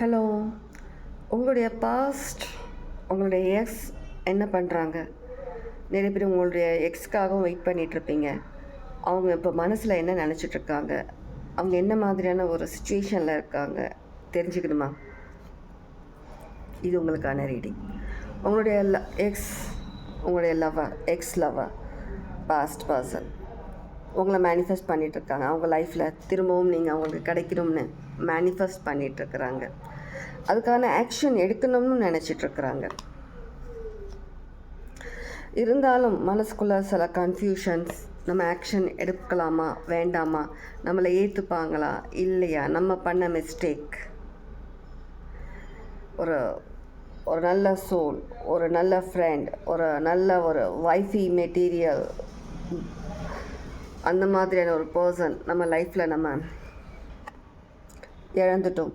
Hello உங்களுடைய past உங்களுடைய X என்ன பண்ணுறாங்க நிறைய பேர் உங்களுடைய எக்ஸ்க்காகவும் வெயிட் பண்ணிகிட்ருப்பீங்க அவங்க இப்போ மனசில் என்ன நினச்சிட்ருக்காங்க அவங்க என்ன மாதிரியான ஒரு சுச்சுவேஷனில் இருக்காங்க? தெரிஞ்சுக்கணுமா? இது உங்களுக்கான ரீடிங் உங்களுடைய எக்ஸ் உங்களுடைய லவர் எக்ஸ் லவ்வா பாஸ்ட் பர்சன் உங்களை மேனிஃபெஸ்ட் பண்ணிகிட்ருக்காங்க அவங்க லைஃப்பில் திரும்பவும் நீங்கள் அவங்களுக்கு கிடைக்கணும்னு மேனிஃபெஸ்ட் பண்ணிகிட்ருக்குறாங்க அதுக்கான ஆக்ஷன் எடுக்கணும்னு நினச்சிட்ருக்குறாங்க இருந்தாலும் மனசுக்குள்ளே சில கன்ஃபியூஷன்ஸ் நம்ம ஆக்ஷன் எடுக்கலாமா வேண்டாமா நம்மளை ஏற்றுப்பாங்களா இல்லையா நம்ம பண்ண மிஸ்டேக் ஒரு ஒரு நல்ல சோல் ஒரு நல்ல ஃப்ரெண்ட் ஒரு நல்ல ஒரு வைஃபி மெட்டீரியல் அந்த மாதிரியான ஒரு பர்சன் நம்ம லைஃப்பில் நம்ம இழந்துட்டோம்.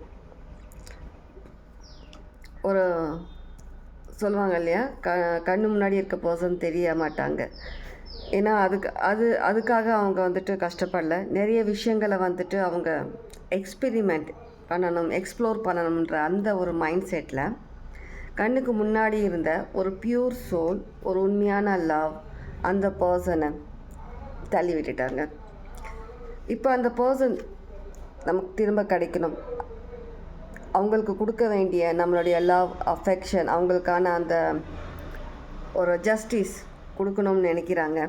ஒரு சொல்லுவாங்க இல்லையா? க கண்ணு முன்னாடி இருக்க பர்சன் தெரிய மாட்டாங்க. ஏன்னா அதுக்கு அது அதுக்காக அவங்க வந்துட்டு கஷ்டப்படல. நிறைய விஷயங்களை வந்துட்டு அவங்க எக்ஸ்பெரிமெண்ட் பண்ணணும் எக்ஸ்ப்ளோர் பண்ணணுன்ற அந்த ஒரு மைண்ட் செட்டில் கண்ணுக்கு முன்னாடி இருந்த ஒரு பியூர் சோல் ஒரு உண்மையான லவ் அந்த பர்சனை தள்ளி விட்டுட்டாங்க. இப்போ அந்த பர்சன் நமக்கு திரும்ப கிடைக்கணும். அவங்களுக்கு கொடுக்க வேண்டிய நம்மளுடைய லவ் அஃபெக்ஷன் அவங்களுக்கான அந்த ஒரு ஜஸ்டிஸ் கொடுக்கணும்னு நினைக்கிறாங்க.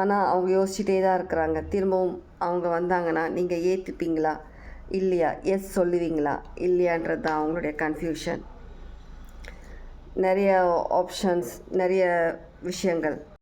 ஆனால் அவங்க யோசிச்சுட்டே தான் இருக்கிறாங்க. திரும்பவும் அவங்க வந்தாங்கன்னா நீங்கள் ஏற்றுப்பீங்களா இல்லையா? எஸ் சொல்லுவீங்களா? இல்லையான்றது தான் அவங்களுடைய கன்ஃபியூஷன் நிறைய ஆப்ஷன்ஸ் நிறைய விஷயங்கள்.